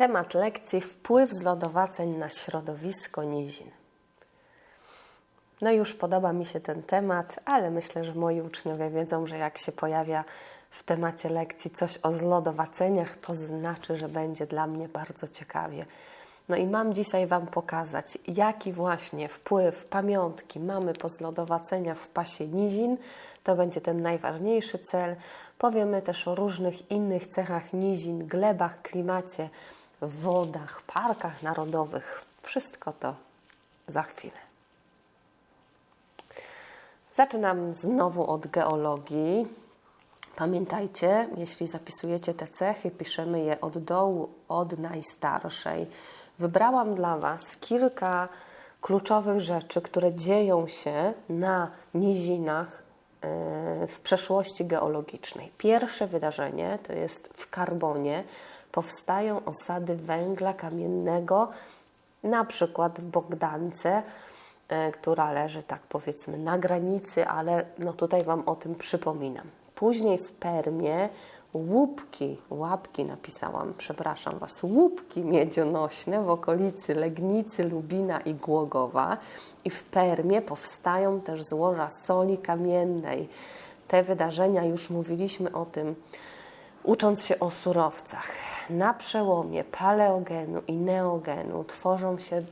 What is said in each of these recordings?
Temat lekcji wpływ zlodowaceń na środowisko nizin. No już podoba mi się ten temat, ale myślę, że moi uczniowie wiedzą, że jak się pojawia w temacie lekcji coś o zlodowaceniach, to znaczy, że będzie dla mnie bardzo ciekawie. No i mam dzisiaj Wam pokazać, jaki właśnie wpływ pamiątki mamy po zlodowaceniach w pasie nizin. To będzie ten najważniejszy cel. Powiemy też o różnych innych cechach nizin, glebach, klimacie, wodach, parkach narodowych. Wszystko to za chwilę. Zaczynam znowu od geologii. Pamiętajcie, jeśli zapisujecie te cechy, piszemy je od dołu, od najstarszej. Wybrałam dla Was kilka kluczowych rzeczy, które dzieją się na nizinach e, w przeszłości geologicznej. Pierwsze wydarzenie to jest w Karbonie. Powstają osady węgla kamiennego, na przykład w Bogdance, e, która leży tak powiedzmy na granicy, ale no tutaj Wam o tym przypominam. Później w Permie łupki, łapki napisałam, przepraszam Was, łupki miedzionośne w okolicy Legnicy, Lubina i Głogowa. I w Permie powstają też złoża soli kamiennej. Te wydarzenia, już mówiliśmy o tym, ucząc się o surowcach. Na przełomie paleogenu i neogenu tworzą się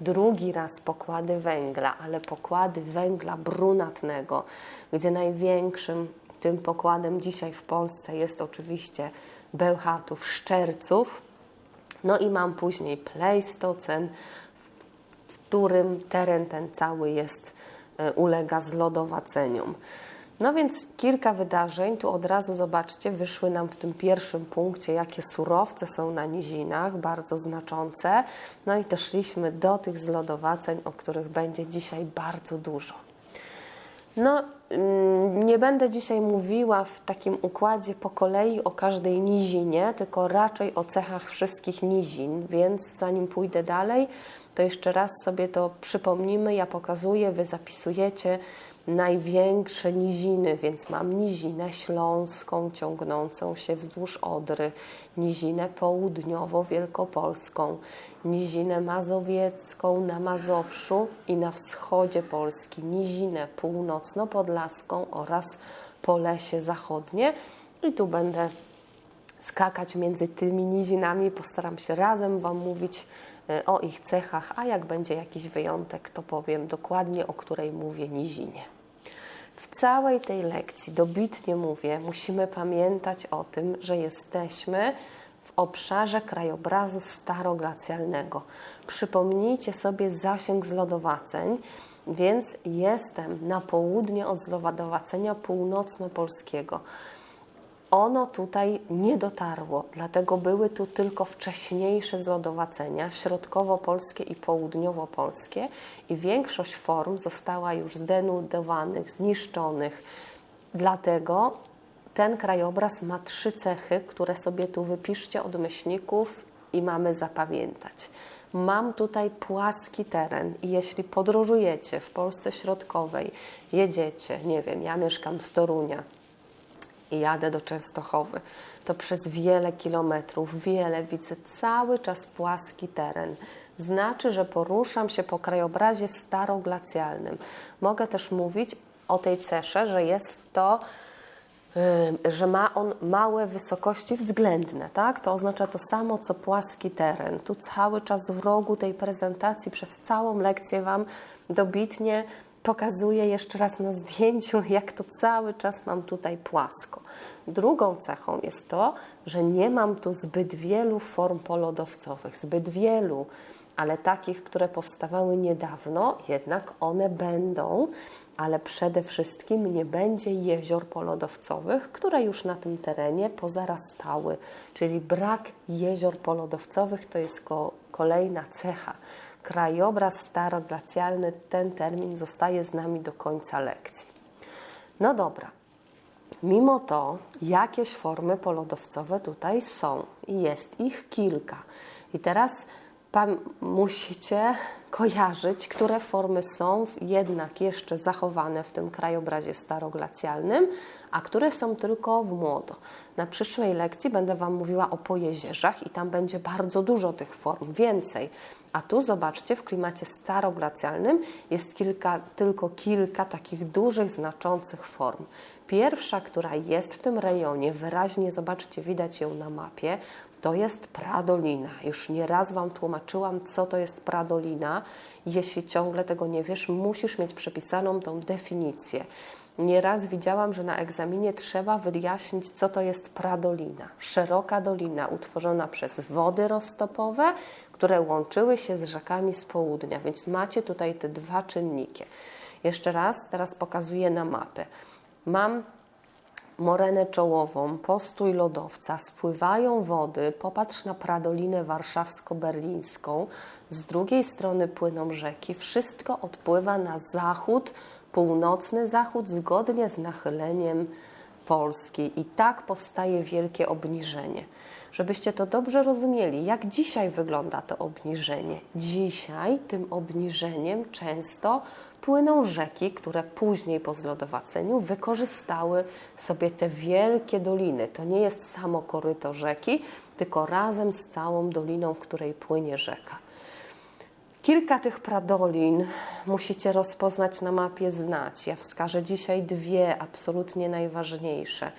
drugi raz pokłady węgla, ale pokłady węgla brunatnego, gdzie największym tym pokładem dzisiaj w Polsce jest oczywiście Bełchatów, Szczerców. No i mam później Pleistocen, w którym teren ten cały jest, ulega zlodowaceniom. No więc kilka wydarzeń, tu od razu zobaczcie, wyszły nam w tym pierwszym punkcie, jakie surowce są na nizinach, bardzo znaczące. No i doszliśmy do tych zlodowaceń, o których będzie dzisiaj bardzo dużo. No, nie będę dzisiaj mówiła w takim układzie po kolei o każdej nizinie, tylko raczej o cechach wszystkich nizin, więc zanim pójdę dalej, to jeszcze raz sobie to przypomnimy. Ja pokazuję, wy zapisujecie największe niziny, więc mam nizinę śląską ciągnącą się wzdłuż Odry, nizinę południowo-wielkopolską, nizinę mazowiecką na Mazowszu i na wschodzie Polski, nizinę północno-podlaską oraz Polesie Zachodnie. I tu będę skakać między tymi nizinami, postaram się razem Wam mówić o ich cechach, a jak będzie jakiś wyjątek, to powiem dokładnie, o której mówię nizinie. W całej tej lekcji, dobitnie mówię, musimy pamiętać o tym, że jesteśmy w obszarze krajobrazu staroglacjalnego. Przypomnijcie sobie zasięg zlodowaceń, więc jestem na południe od zlodowacenia północno-polskiego ono tutaj nie dotarło, dlatego były tu tylko wcześniejsze zlodowacenia, środkowo-polskie i południowo-polskie i większość form została już zdenudowanych, zniszczonych. Dlatego ten krajobraz ma trzy cechy, które sobie tu wypiszcie od myślników i mamy zapamiętać. Mam tutaj płaski teren i jeśli podróżujecie w Polsce Środkowej, jedziecie, nie wiem, ja mieszkam z Torunia, i jadę do Częstochowy, to przez wiele kilometrów, wiele widzę cały czas płaski teren. Znaczy, że poruszam się po krajobrazie staroglacjalnym. Mogę też mówić o tej cesze, że jest to że ma on małe wysokości względne, tak? To oznacza to samo, co płaski teren. Tu cały czas w rogu tej prezentacji przez całą lekcję Wam dobitnie pokazuję jeszcze raz na zdjęciu, jak to cały czas mam tutaj płasko. Drugą cechą jest to, że nie mam tu zbyt wielu form polodowcowych, zbyt wielu, ale takich, które powstawały niedawno, jednak one będą, ale przede wszystkim nie będzie jezior polodowcowych, które już na tym terenie pozarastały, czyli brak jezior polodowcowych to jest kolejna cecha krajobraz staroglacjalny, ten termin zostaje z nami do końca lekcji. No dobra, mimo to jakieś formy polodowcowe tutaj są i jest ich kilka. I teraz musicie kojarzyć, które formy są jednak jeszcze zachowane w tym krajobrazie staroglacjalnym, a które są tylko w młodo. Na przyszłej lekcji będę Wam mówiła o pojezierzach i tam będzie bardzo dużo tych form, więcej. A tu zobaczcie, w klimacie staroglacjalnym jest kilka, tylko kilka takich dużych, znaczących form. Pierwsza, która jest w tym rejonie, wyraźnie zobaczcie, widać ją na mapie, to jest pradolina. Już nieraz Wam tłumaczyłam, co to jest pradolina. Jeśli ciągle tego nie wiesz, musisz mieć przepisaną tą definicję. Nieraz widziałam, że na egzaminie trzeba wyjaśnić, co to jest pradolina. Szeroka dolina utworzona przez wody roztopowe, które łączyły się z rzekami z południa, więc macie tutaj te dwa czynniki. Jeszcze raz, teraz pokazuję na mapę. Mam morenę czołową, postój lodowca, spływają wody, popatrz na Pradolinę warszawsko-berlińską, z drugiej strony płyną rzeki, wszystko odpływa na zachód, północny zachód, zgodnie z nachyleniem Polski. I tak powstaje wielkie obniżenie. Żebyście to dobrze rozumieli, jak dzisiaj wygląda to obniżenie. Dzisiaj tym obniżeniem często płyną rzeki, które później po zlodowaceniu wykorzystały sobie te wielkie doliny. To nie jest samo koryto rzeki, tylko razem z całą doliną, w której płynie rzeka. Kilka tych pradolin musicie rozpoznać na mapie, znać. Ja wskażę dzisiaj dwie absolutnie najważniejsze.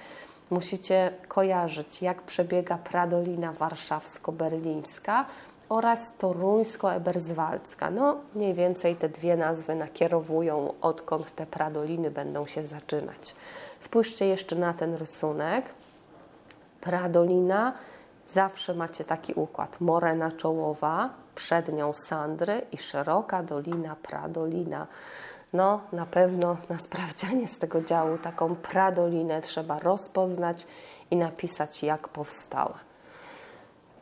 Musicie kojarzyć, jak przebiega pradolina warszawsko-berlińska oraz toruńsko-eberzwaldzka. No, mniej więcej te dwie nazwy nakierowują, odkąd te pradoliny będą się zaczynać. Spójrzcie jeszcze na ten rysunek. Pradolina, zawsze macie taki układ. Morena czołowa, przed nią Sandry i szeroka dolina Pradolina. No, na pewno na sprawdzianie z tego działu taką Pradolinę trzeba rozpoznać i napisać, jak powstała.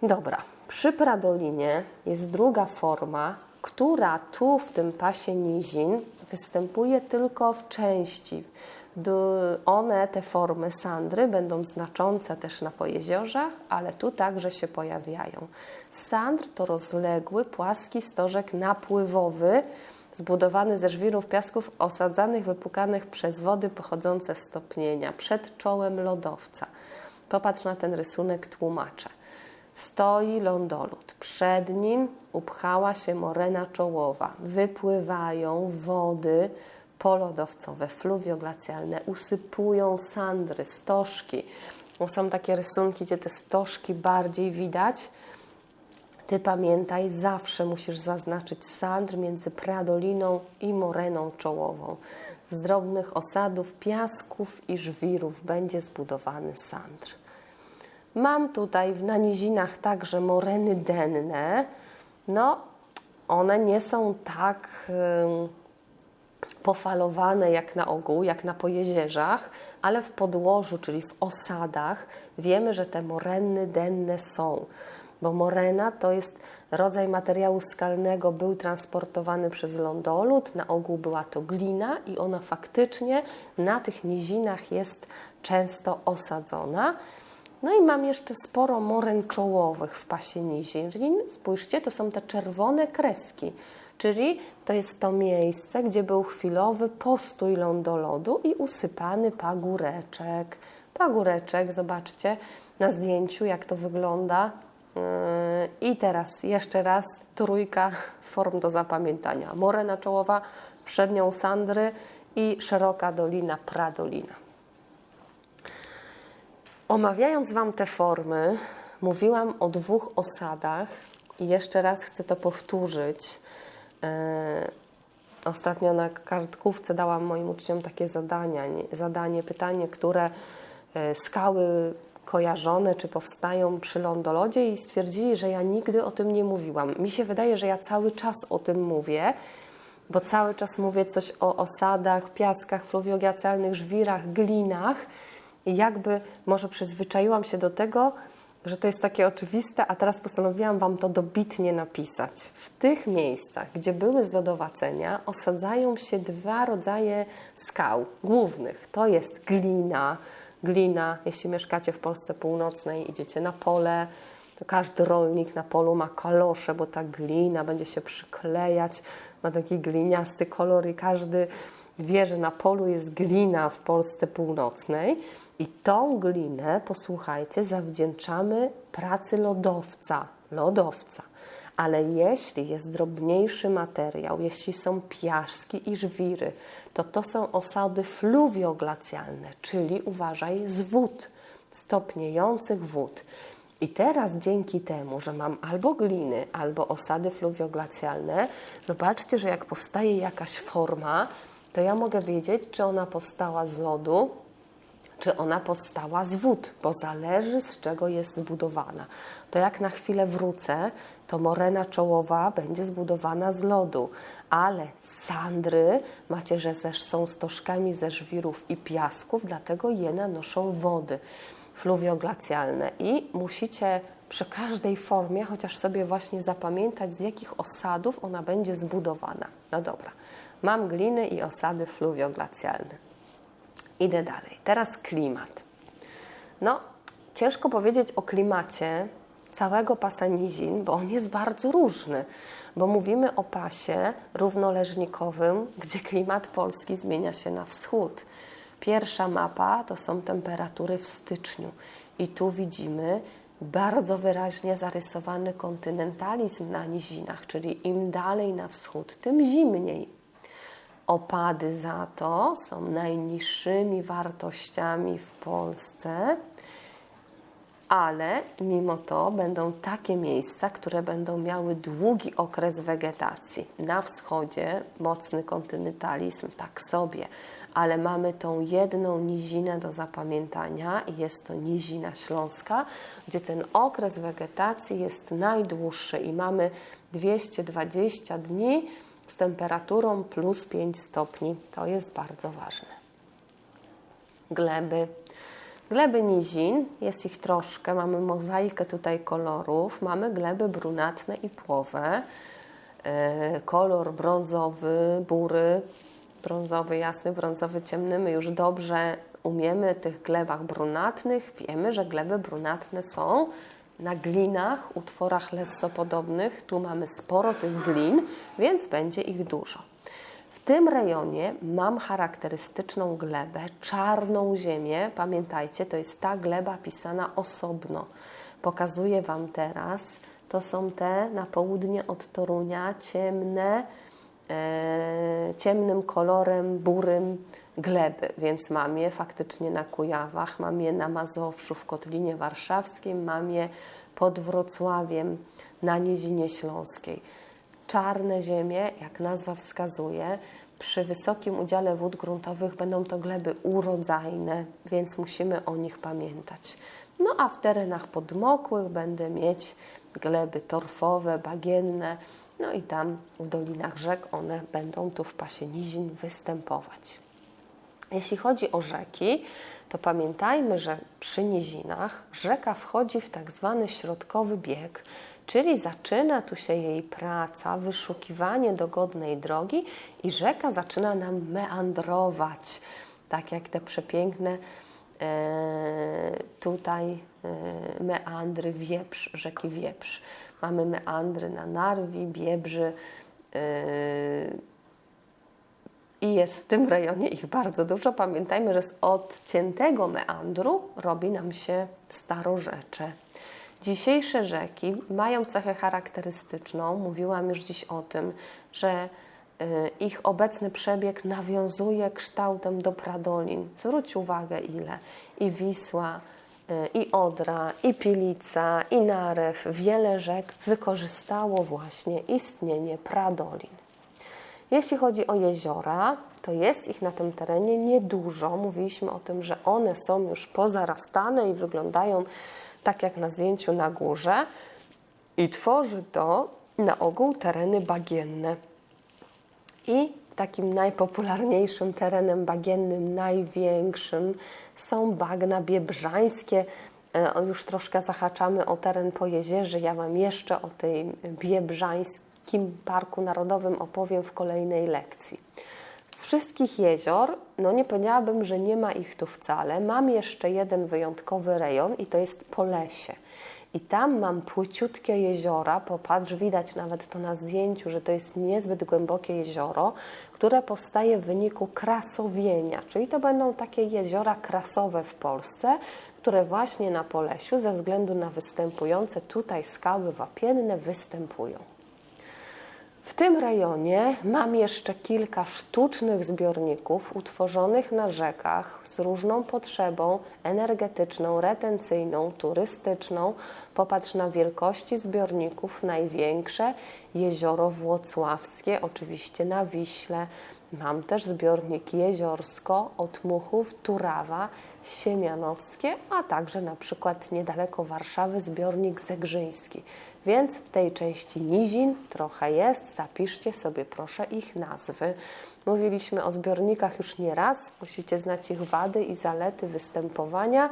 Dobra, przy Pradolinie jest druga forma, która tu w tym pasie nizin występuje tylko w części. One, te formy sandry, będą znaczące też na pojeziorzach, ale tu także się pojawiają. Sandr to rozległy, płaski stożek napływowy, zbudowany ze żwirów piasków osadzanych, wypukanych przez wody pochodzące z topnienia, przed czołem lodowca. Popatrz na ten rysunek, tłumaczę. Stoi lądolud. Przed nim upchała się morena czołowa. Wypływają wody polodowcowe, fluwioglacjalne, usypują sandry, stożki. Są takie rysunki, gdzie te stożki bardziej widać. Ty pamiętaj, zawsze musisz zaznaczyć sandr między pradoliną i moreną czołową. Z drobnych osadów, piasków i żwirów będzie zbudowany sandr. Mam tutaj na nizinach także moreny denne. No, one nie są tak pofalowane jak na ogół, jak na pojezierzach, ale w podłożu, czyli w osadach, wiemy, że te moreny denne są. Bo morena to jest rodzaj materiału skalnego, był transportowany przez lądolud, na ogół była to glina i ona faktycznie na tych nizinach jest często osadzona. No i mam jeszcze sporo moren czołowych w pasie czyli spójrzcie, to są te czerwone kreski, czyli to jest to miejsce, gdzie był chwilowy postój lądolodu i usypany pagóreczek. Pagóreczek, zobaczcie na zdjęciu, jak to wygląda. Yy, I teraz jeszcze raz trójka form do zapamiętania. Morena czołowa, przed nią Sandry i szeroka dolina Pradolina. Omawiając Wam te formy, mówiłam o dwóch osadach i jeszcze raz chcę to powtórzyć. Yy, ostatnio na kartkówce dałam moim uczniom takie zadania, zadanie, pytanie, które yy, skały kojarzone czy powstają przy lądolodzie i stwierdzili, że ja nigdy o tym nie mówiłam. Mi się wydaje, że ja cały czas o tym mówię, bo cały czas mówię coś o osadach, piaskach fluwiogiacalnych, żwirach, glinach i jakby może przyzwyczaiłam się do tego, że to jest takie oczywiste, a teraz postanowiłam Wam to dobitnie napisać. W tych miejscach, gdzie były zlodowacenia, osadzają się dwa rodzaje skał głównych. To jest glina, glina, jeśli mieszkacie w Polsce Północnej, idziecie na pole, to każdy rolnik na polu ma kalosze, bo ta glina będzie się przyklejać, ma taki gliniasty kolor i każdy wie, że na polu jest glina w Polsce Północnej. I tą glinę, posłuchajcie, zawdzięczamy pracy lodowca. Lodowca. Ale jeśli jest drobniejszy materiał, jeśli są piaszki i żwiry, to to są osady fluwioglacjalne, czyli uważaj z wód, stopniejących wód. I teraz dzięki temu, że mam albo gliny, albo osady fluwioglacjalne, zobaczcie, że jak powstaje jakaś forma, to ja mogę wiedzieć, czy ona powstała z lodu, czy ona powstała z wód, bo zależy z czego jest zbudowana. To jak na chwilę wrócę, to morena czołowa będzie zbudowana z lodu, ale sandry macie, że też są stożkami ze żwirów i piasków, dlatego je nanoszą wody fluwioglacjalne i musicie przy każdej formie chociaż sobie właśnie zapamiętać, z jakich osadów ona będzie zbudowana. No dobra, mam gliny i osady fluwioglacjalne. Idę dalej. Teraz klimat. No, ciężko powiedzieć o klimacie całego pasa nizin, bo on jest bardzo różny, bo mówimy o pasie równoleżnikowym, gdzie klimat Polski zmienia się na wschód. Pierwsza mapa to są temperatury w styczniu i tu widzimy bardzo wyraźnie zarysowany kontynentalizm na nizinach, czyli im dalej na wschód, tym zimniej. Opady za to są najniższymi wartościami w Polsce, ale mimo to będą takie miejsca, które będą miały długi okres wegetacji. Na wschodzie mocny kontynentalizm, tak sobie, ale mamy tą jedną nizinę do zapamiętania i jest to nizina śląska, gdzie ten okres wegetacji jest najdłuższy i mamy 220 dni z temperaturą plus 5 stopni. To jest bardzo ważne. Gleby. Gleby nizin, jest ich troszkę, mamy mozaikę tutaj kolorów, mamy gleby brunatne i płowe, e, kolor brązowy, bury, brązowy jasny, brązowy ciemny. My już dobrze umiemy tych glebach brunatnych, wiemy, że gleby brunatne są na glinach, utworach lessopodobnych. Tu mamy sporo tych glin, więc będzie ich dużo. W tym rejonie mam charakterystyczną glebę, czarną ziemię. Pamiętajcie, to jest ta gleba pisana osobno. Pokazuję Wam teraz. To są te na południe od Torunia, ciemne, e, ciemnym kolorem, burym gleby, więc mam je faktycznie na Kujawach, mam je na Mazowszu w Kotlinie Warszawskiej, mam je pod Wrocławiem na Nizinie Śląskiej. Czarne ziemie, jak nazwa wskazuje, przy wysokim udziale wód gruntowych będą to gleby urodzajne, więc musimy o nich pamiętać. No a w terenach podmokłych będę mieć gleby torfowe, bagienne, no i tam w dolinach rzek one będą tu w pasie nizin występować. Jeśli chodzi o rzeki, to pamiętajmy, że przy nizinach rzeka wchodzi w tak zwany środkowy bieg, czyli zaczyna tu się jej praca, wyszukiwanie dogodnej drogi i rzeka zaczyna nam meandrować, tak jak te przepiękne e, tutaj e, meandry Wieprz, rzeki Wieprz. Mamy meandry na Narwi, Biebrzy, e, i jest w tym rejonie ich bardzo dużo. Pamiętajmy, że z odciętego meandru robi nam się starorzecze. Dzisiejsze rzeki mają cechę charakterystyczną. Mówiłam już dziś o tym, że y, ich obecny przebieg nawiązuje kształtem do pradolin. Zwróć uwagę, ile i Wisła, y, i Odra, i Pilica, i Narew, wiele rzek wykorzystało właśnie istnienie pradolin. Jeśli chodzi o jeziora, to jest ich na tym terenie niedużo. Mówiliśmy o tym, że one są już pozarastane i wyglądają tak jak na zdjęciu na górze i tworzy to na ogół tereny bagienne. I takim najpopularniejszym terenem bagiennym, największym są bagna biebrzańskie. E, już troszkę zahaczamy o teren po jezierze. Ja Wam jeszcze o tej biebrzańskiej Kim Parku Narodowym opowiem w kolejnej lekcji. Z wszystkich jezior, no nie powiedziałabym, że nie ma ich tu wcale. Mam jeszcze jeden wyjątkowy rejon i to jest Polesie. I tam mam płyciutkie jeziora, popatrz, widać nawet to na zdjęciu, że to jest niezbyt głębokie jezioro, które powstaje w wyniku krasowienia, czyli to będą takie jeziora krasowe w Polsce, które właśnie na Polesiu ze względu na występujące tutaj skały wapienne występują. Tym rejonie mam jeszcze kilka sztucznych zbiorników utworzonych na rzekach z różną potrzebą energetyczną, retencyjną, turystyczną. Popatrz na wielkości zbiorników. Największe jezioro Włocławskie, oczywiście na Wiśle. Mam też zbiornik Jeziorsko, Otmuchów, Turawa, Siemianowskie, a także na przykład niedaleko Warszawy zbiornik Zegrzyński. Więc w tej części nizin trochę jest. Zapiszcie sobie proszę ich nazwy. Mówiliśmy o zbiornikach już nie raz. Musicie znać ich wady i zalety występowania,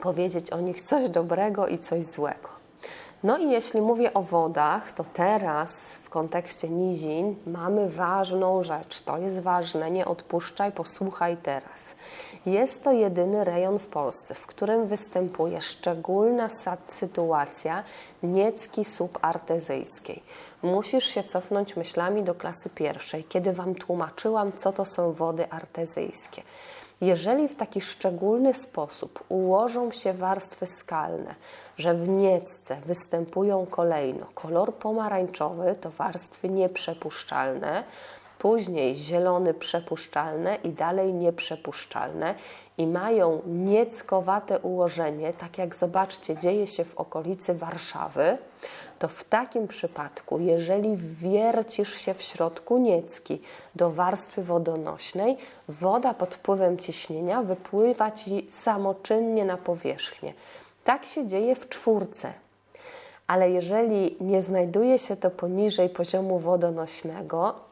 powiedzieć o nich coś dobrego i coś złego. No i jeśli mówię o wodach, to teraz w kontekście nizin mamy ważną rzecz. To jest ważne, nie odpuszczaj, posłuchaj teraz. Jest to jedyny rejon w Polsce, w którym występuje szczególna sytuacja niecki subartezyjskiej. Musisz się cofnąć myślami do klasy pierwszej, kiedy Wam tłumaczyłam, co to są wody artezyjskie. Jeżeli w taki szczególny sposób ułożą się warstwy skalne, że w niecce występują kolejno kolor pomarańczowy, to warstwy nieprzepuszczalne, później zielony przepuszczalne i dalej nieprzepuszczalne i mają nieckowate ułożenie, tak jak zobaczcie, dzieje się w okolicy Warszawy, to w takim przypadku, jeżeli wiercisz się w środku niecki do warstwy wodonośnej, woda pod wpływem ciśnienia wypływa ci samoczynnie na powierzchnię. Tak się dzieje w czwórce. Ale jeżeli nie znajduje się to poniżej poziomu wodonośnego,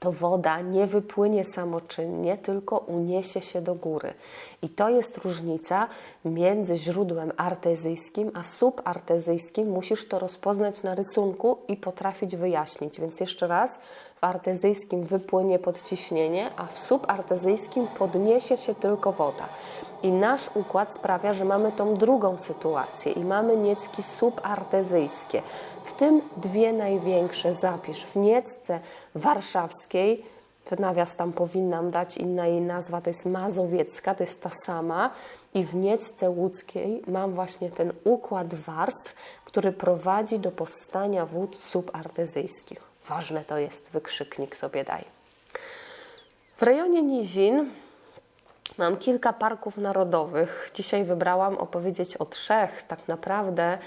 to woda nie wypłynie samoczynnie, tylko uniesie się do góry. I to jest różnica między źródłem artezyjskim a subartezyjskim. Musisz to rozpoznać na rysunku i potrafić wyjaśnić. Więc jeszcze raz, w artezyjskim wypłynie podciśnienie, a w subartezyjskim podniesie się tylko woda. I nasz układ sprawia, że mamy tą drugą sytuację i mamy niecki subartezyjskie. W tym dwie największe zapisz. W niecce warszawskiej, nawias tam powinnam dać, inna jej nazwa to jest mazowiecka, to jest ta sama. I w niecce łódzkiej mam właśnie ten układ warstw, który prowadzi do powstania wód subartezyjskich. Ważne to jest, wykrzyknik sobie daj. W rejonie nizin Mam kilka parków narodowych. Dzisiaj wybrałam opowiedzieć o trzech. Tak naprawdę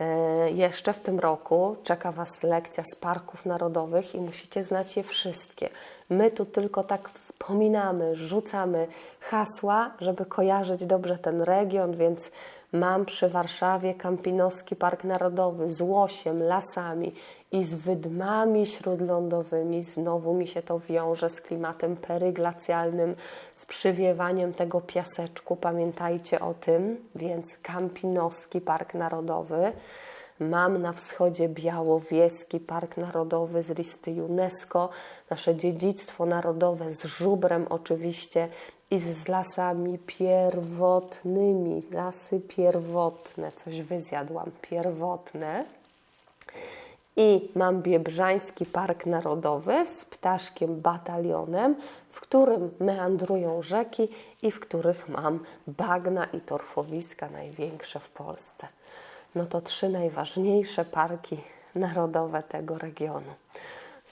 e, jeszcze w tym roku czeka Was lekcja z parków narodowych i musicie znać je wszystkie. My tu tylko tak wspominamy, rzucamy hasła, żeby kojarzyć dobrze ten region, więc mam przy Warszawie Kampinoski Park Narodowy z łosiem, lasami i z wydmami śródlądowymi. Znowu mi się to wiąże z klimatem peryglacjalnym, z przywiewaniem tego piaseczku. Pamiętajcie o tym, więc Kampinoski Park Narodowy. Mam na wschodzie Białowieski Park Narodowy z listy UNESCO, nasze dziedzictwo narodowe z żubrem oczywiście i z lasami pierwotnymi. Lasy pierwotne, coś wyzjadłam, pierwotne. I mam Biebrzański Park Narodowy z ptaszkiem batalionem, w którym meandrują rzeki i w których mam bagna i torfowiska największe w Polsce. No to trzy najważniejsze parki narodowe tego regionu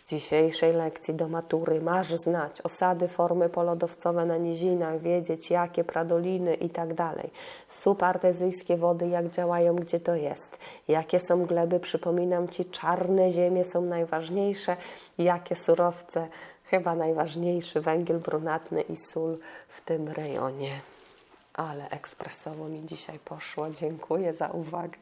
dzisiejszej lekcji do matury masz znać osady, formy polodowcowe na nizinach, wiedzieć jakie pradoliny i tak dalej. Subartezyjskie wody, jak działają, gdzie to jest. Jakie są gleby, przypominam Ci, czarne ziemie są najważniejsze. Jakie surowce, chyba najważniejszy węgiel brunatny i sól w tym rejonie. Ale ekspresowo mi dzisiaj poszło. Dziękuję za uwagę.